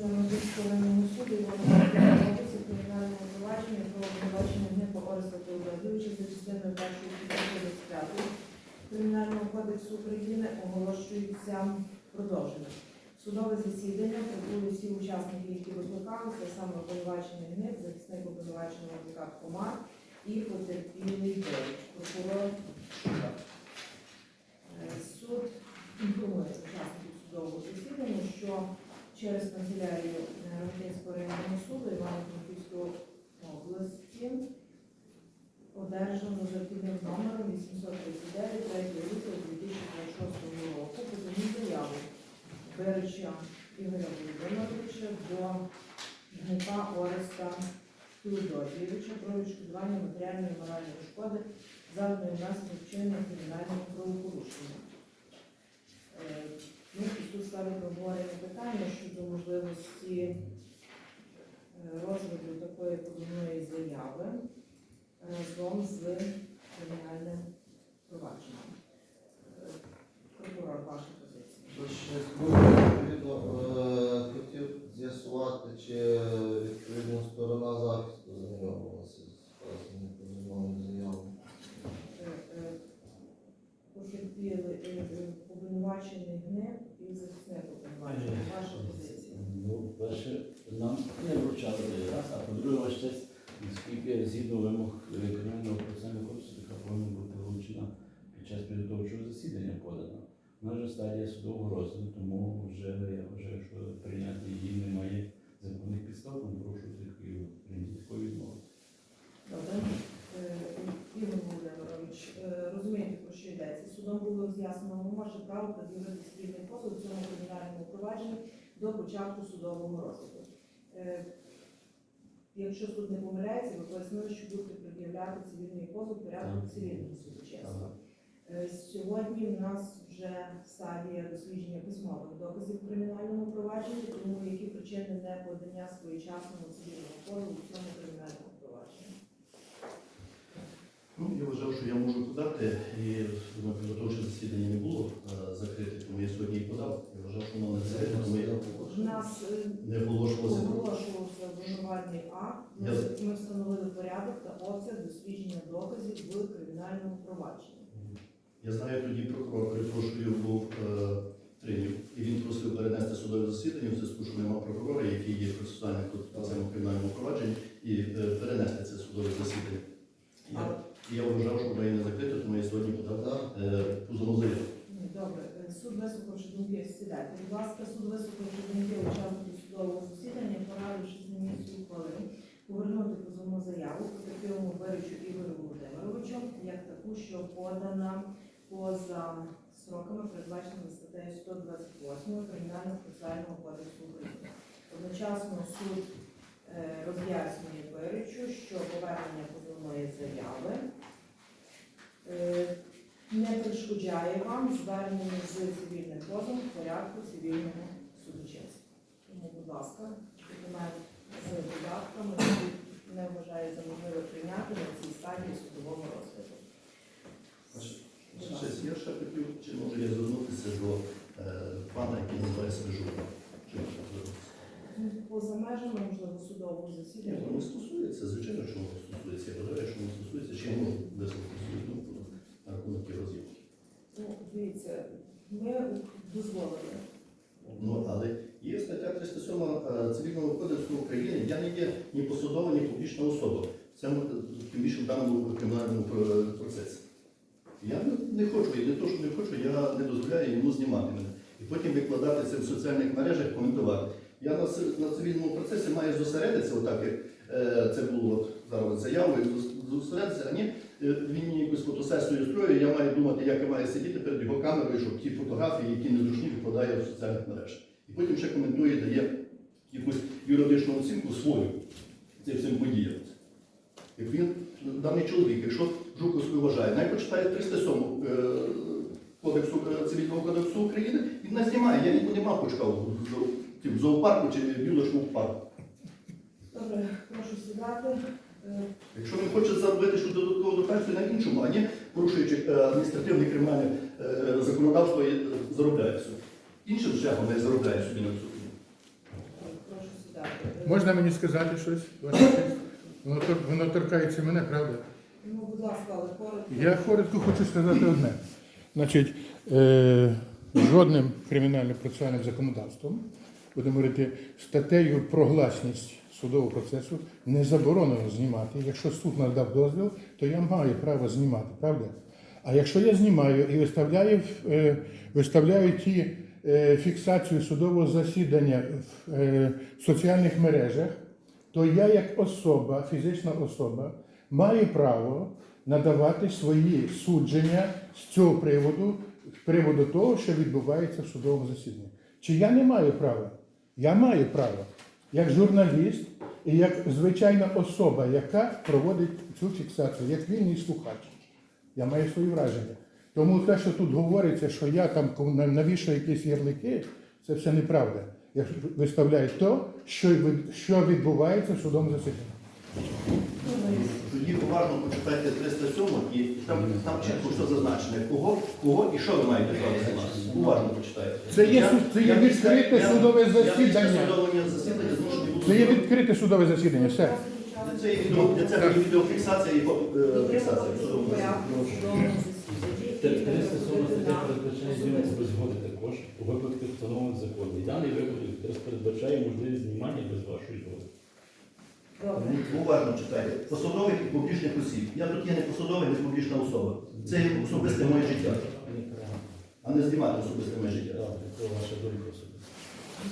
Верховному суду Івано-Франківської області кримінального провадження про обвинувачення Гнипа Ореста Теодоровича за частиною першої статті 25 Кримінального кодексу України оголошується продовженим. Судове засідання прибули всі учасники, які викликалися, саме обвинувачений Гнип, захисник обвинуваченого адвокат Комар і потерпілий Бейч, прокурор Шука. Е, Суд інформує учасників судового засідання, що через канцелярію Рахтинського районного суду Івано-Франківської області одержано за архівним номером 839 3 лютого 2026 року позовну заяву Береча Ігоря Володимировича до Гнипа Ореста Феодосійовича про відшкодування матеріальної моральної шкоди завданої внаслідок вчинення кримінального правопорушення. Е, Ну, і обговорення питання щодо можливості е, розгляду такої позовної заяви е, разом з кримінальним провадженням. Е, Прокурор, ваша позиція. Хотів з'ясувати, чи відповідно сторона захисту знайомилася з вказаною позовною заявою. Е, е, Потерпіли е, е, обвинувачений гнев і захисник обвинувачений. Ваша позиція. Ну, перше, нам не вручали той раз, а по-друге, ваш тест, наскільки згідно вимог е, кримінального процесуального кодексу, така повинна бути вручена під час підготовчого засідання подана. У нас вже стадія судового розгляду, тому вже я вважаю, що прийняти її немає законних підстав, тому прошу тих і прийняти такої відмови. Добре. Е, Ігор Володимирович, е, розумієте, про що йдеться. Судом було роз'яснено, право пред'явити спільний позов цьому кримінальному провадженні до початку судового розгляду. Е, Якщо суд не помиляється, ви пояснили, що будете пред'являти цивільний позов в порядку цивільного. Ага. Е, Сьогодні в нас вже стадія дослідження письмових доказів в кримінальному провадженні, тому які причини не подання своєчасного цивільного позову в цьому кримінальному провадженні. Ну, я вважав, що я можу подати, і на підготовче засідання не було е, закрите, тому я сьогодні і подав. Я вважав, що воно не закрите, тому я У нас е, не оголошувався. оголошувався обвинувальний акт. Ми, Я- ми встановили порядок та обсяг дослідження доказів в кримінальному провадженні. Я знаю, тоді прокурор, перепрошую, був е, Тринів, і він просив перенести судове засідання в зв'язку, що нема прокурора, який є процесуальним тут в цьому кримінальному провадженні, і е, перенести це судове засідання. Я, і я вважав, що воно є не закрите, тому я сьогодні подав е, позовну заяву. Ні, Добре, Е, суд вислухавши думки, сідайте. Будь ласка, суд вислухавши думки учасників судового засідання, порадившись на місці ухвалив повернути позовну заяву потерпілому Беречу Ігорю Володимировичу як таку, що подана поза сроками, передбаченими статтею 128 Кримінального процесуального кодексу України. Одночасно суд е, роз'яснює Беречу, що повернення позовної заяви е, не перешкоджає вам звернення з цивільним позовом в порядку цивільного судочинства. Тому, будь ласка, документ з додатками, не вважаю за можливе прийняти на цій стадії судового розгляду. Будь ласка. Щось, я ще хотів, чи можу я звернутися до пана, який називає себе Жука? Чи можу звернутися? Ну, Поза межами, можливо, судового Ні, засідання. воно стосується, звичайно, що воно стосується. Я вважаю, що воно стосується, чи можу висловити свою думку на рахунок і роз'ївки. Ну, дивіться, ми дозволили. Ну, але є стаття 307 е, Цивільного кодексу України. Я не є ні посадова, ні публічна особа. Це тим більше в даному кримінальному процесі. Я не- хочу, і не то, що не хочу, я не дозволяю йому знімати мене. І потім викладати це в соціальних мережах, коментувати. Я на, на цивільному процесі маю зосередитися, отак як е, це було зараз заявою, зосередитися, а ні, е, він якусь фотосесію строює, я маю думати, як я маю сидіти перед його камерою, щоб ті фотографії, які незручні, викладає в соціальних мережах. І потім ще коментує, дає якусь юридичну оцінку свою цим подіям. Як він, даний чоловік, якщо Жуков вважає, навіть почитає 307 е, кодексу, е, Цивільного кодексу України, він не знімає, я нікуди не мав почкав в в зоопарку чи в білочному парку. Добре, прошу сідати. Е, Якщо він хоче заробити щось додаткову дотацію на іншому, а не порушуючи адміністративне кримінальне законодавство, заробляє собі. Іншим шляхом не заробляє собі на цьому. Прошу Можна мені сказати щось? Воно торкається мене, правда? Ну, будь ласка, але коротко. Я коротко хочу сказати одне. Значить, е, жодним кримінальним процесуальним законодавством, будемо говорити, статтею про гласність судового процесу не заборонено знімати. Якщо суд надав дозвіл, то я маю право знімати, правда? А якщо я знімаю і виставляю, е, виставляю ті е, фіксацію судового засідання в е, соціальних мережах, то я як особа, фізична особа, маю право надавати свої судження з цього приводу, з приводу того, що відбувається в судовому засіданні. Чи я не маю права? Я маю право, як журналіст і як звичайна особа, яка проводить цю фіксацію, як вільний слухач. Я маю свої враження. Тому те, що тут говориться, що я там навішаю якісь ярлики, це все неправда. Я виставляю що, що відбувається в судовому засіданні. Тоді уважно почитайте 307 і там, там чітко все зазначено, кого, кого і що ви маєте право. Уважно почитайте. Це є Я- це є я відкрите я- судове Я після засідання. судового засідання буду. Це є відкрите судове засідання. Все. Для це є відео, для цього є відеофіксація і е, фіксація засіданні. 307 стаття передбачає зйомку без згоди також у випадку встановлених законом. І даний випадок якраз передбачає можливість знімання без вашої згоди. Добре. Уважно читайте. Посадових і публічних осіб. Я тут є не посадова, не публічна особа. Це є особисте моє життя, а не знімати особисте моє життя. Добре, це ваша думка.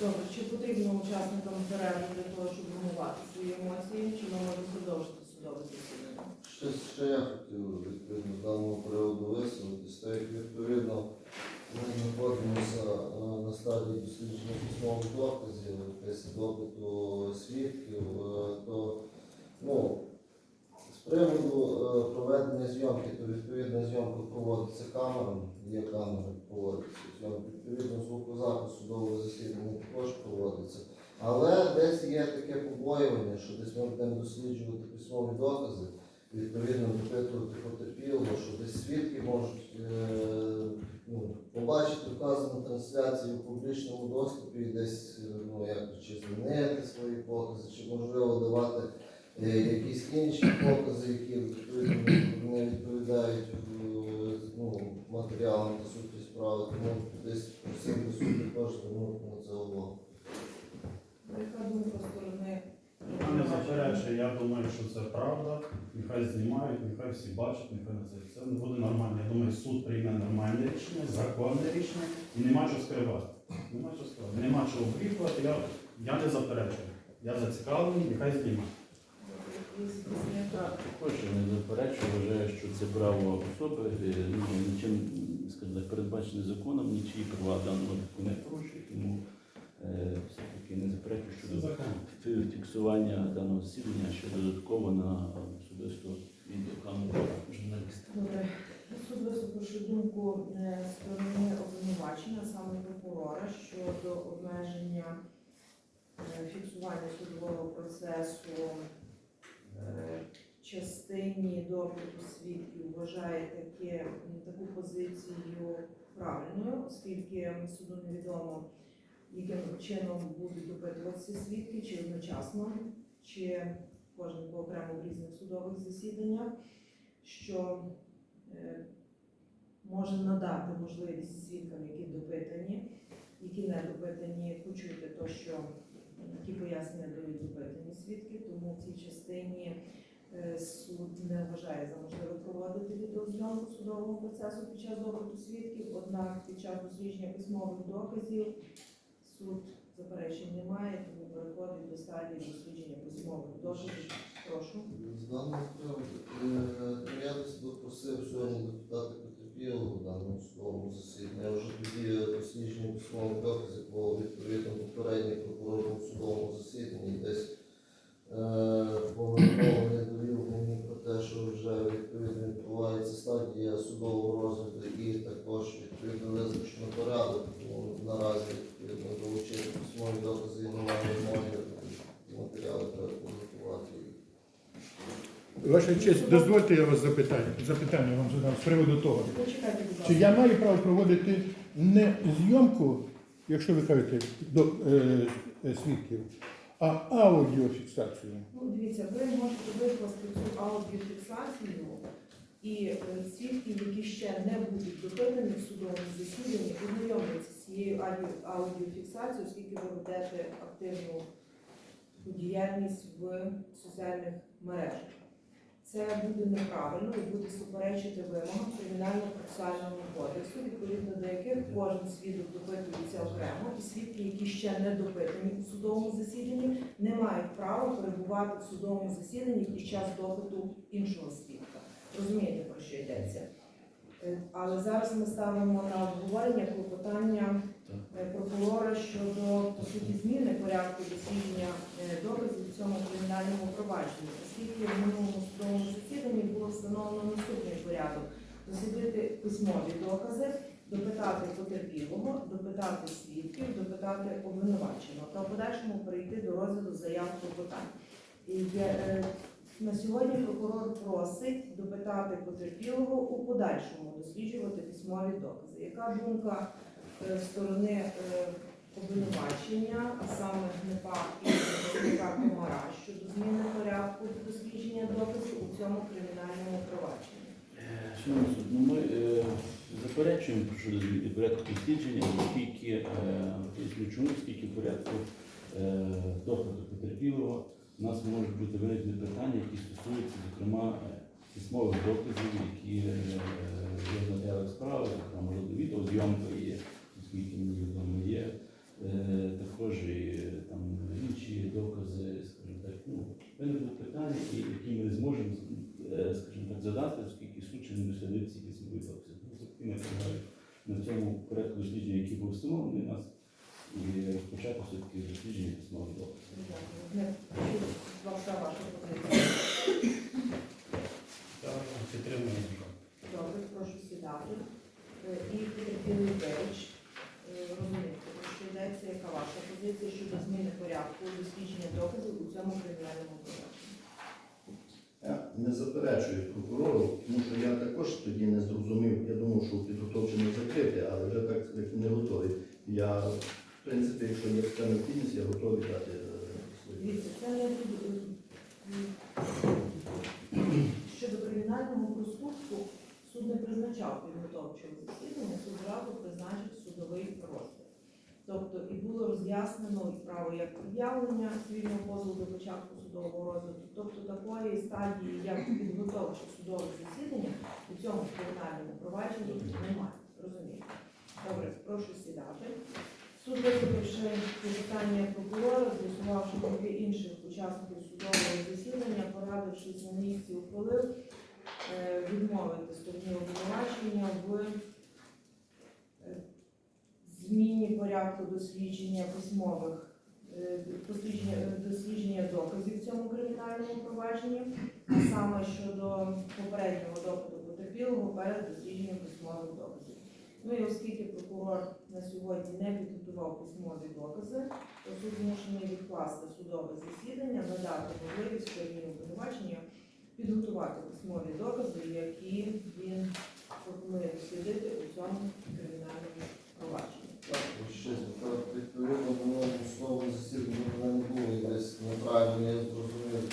Добре, чи потрібно учасникам перерву для того, щоб вимивати свої емоції, чи ми можемо продовжити судове засідання? Щось ще я хотів відповідно з даного приводу як відповідно ми знаходимося е, на стадії дослідження письмових доказів, після допиту свідків, е, то ну, з приводу е, проведення зйомки, то відповідна зйомка проводиться камерами, є камери, проводиться зйомка. Відповідно, звукозапис судового засідання також проводиться. Але десь є таке побоювання, що десь ми будемо досліджувати письмові докази, відповідно допитувати потерпілого, що десь свідки можуть ну, побачити вказану трансляцію в публічному доступі десь е, ну, чи змінити свої покази, чи можливо давати е, якісь інші покази, які не відповідають е, ну, матеріалам та суті справи, тому десь просив би суд також звернути на це увагу. Яка думка сторони? Я не заперечую, я думаю, що це правда. Нехай знімають, нехай всі бачать, нехай на це все буде нормально. Я думаю, суд прийме нормальне рішення, законне рішення і нема що скривати. Нема що скривати, нема чого обрікувати. Я, я не заперечую. Я зацікавлений, нехай знімають. Так, також не заперечую, вважаю, що це право особи, е, ну, нічим скажімо, передбачене законом, нічиї права в даному не порушує, все-таки не заперечую щодо фіксування даного засідання ще додатково на особисту відеокамеру журналіста. Добре. Суд вислухавши думку е, сторони обвинувачення, саме прокурора, щодо обмеження е, фіксування судового процесу е, в частині допиту свідків, вважає таке, таку позицію правильною, оскільки суду невідомо, яким чином будуть допитуватися свідки, чи одночасно, чи кожен по окремо в різних судових засіданнях, що е, може надати можливість свідкам, які допитані, які не допитані, почути то, що які пояснення дають допитані свідки. Тому в цій частині е, суд не вважає за можливе проводити відеозйомку судового процесу під час допиту свідків. Однак під час дослідження письмових доказів суд заперечень немає, тому переходить до стадії дослідження письмових доказів. Прошу. З даного приводу е, я десь попросив сьогодні депутати потерпілого в даному судовому засіданні. Я вже тоді дослідження письмових доказів по відповідно попередній прокурору судовому засіданні. Десь е, повідомлення довів мені те, що вже відповідно відбувається стадія судового розгляду і також відповідно визначено порядок. Тому наразі відповідно долучити письмові докази і немає мови матеріали треба підготувати. Ваша честь, дозвольте я вас запитаю. Запитання вам задам з приводу того. Почекайте, будь Чи я маю право проводити не зйомку, якщо ви кажете, до е, е, свідків, А аудіофіксацію? Ну, дивіться, ви можете викласти цю аудіофіксацію і свідки, які ще не будуть допитані в судовому засіданні, ознайомитися з цією аудіо- аудіофіксацією, оскільки ви ведете активну діяльність в соціальних мережах. Це буде неправильно і буде суперечити вимогам кримінально-процесуального кодексу, відповідно до яких кожен свідок допитується окремо, і свідки, які ще не допитані у судовому засіданні, не мають права перебувати в судовому засіданні під час допиту іншого свідка. Розумієте, про що йдеться? Е, Але зараз ми ставимо на обговорення клопотання е, прокурора щодо по суті зміни порядку дослідження е, доказів у цьому кримінальному провадженні, оскільки в минулому судовому засіданні було встановлено наступний порядок дослідити письмові докази, допитати потерпілого, допитати свідків, допитати обвинуваченого та в подальшому перейти до розгляду заяв клопотань. І є, е, на сьогодні прокурор просить допитати потерпілого у подальшому досліджувати письмові докази. Яка думка е, сторони е, обвинувачення, а саме ГНПА і представника Комара щодо зміни порядку дослідження доказів у цьому кримінальному провадженні? Суд, ну ми е, заперечуємо щодо зміни порядку дослідження, оскільки е, поясню чому, порядку е, допиту потерпілого у нас можуть бути виникнені питання, які стосуються, зокрема, е, письмових доказів, які е, є в матеріалах справи, зокрема, можливо, відеозйомка є, оскільки мені відомо є. Е, також і е, там інші докази, скажімо так, ну, виникнуть питання, які ми не зможемо, е, скажімо так, задати, оскільки суд не дослідив ці письмові докази. Тобто, на цьому порядку дослідження, який був встановлений у нас, і розпочати все-таки дослідження письмових доказів. Не ваша ваша позиція. Я підтримую. Добре, прошу сідати. Е, І потерпілий Берич, розумієте, про що йдеться, яка ваша позиція щодо зміни порядку дослідження доказів у цьому кримінальному провадженні? Я не заперечую прокурору, тому що я також тоді не зрозумів. Я думав, що підготовче не закрите, але вже так не готовий. Я, в принципі, якщо є така необхідність, я готовий дати е, свої. Дивіться, це щодо кримінального проступку суд не призначав підготовчого засідання, суд зразу призначив судовий розгляд. Тобто і було роз'яснено і право як пред'явлення цивільного позову до початку судового розгляду. Тобто такої стадії, як підготовче судове засідання у цьому кримінальному провадженні немає. Розумієте? Добре, прошу сідати. Суд вислухавши питання прокурора, з'ясувавши думки інших учасників судового засідання, порадившись на місці, ухвалив е, відмовити стороні обвинувачення в зміні порядку дослідження письмових е, дослідження, дослідження доказів в цьому кримінальному провадженні, а саме щодо попереднього допиту потерпілого перед дослідженням письмових доказів. Ну і оскільки прокурор на сьогодні не підготував письмові докази, то суд змушений відкласти судове засідання, надати можливість стороні обвинувачення підготувати письмові докази, які він пропонує дослідити у цьому кримінальному провадженні. Відповідно до нового слова засідання в не було десь неправильно, я зрозумів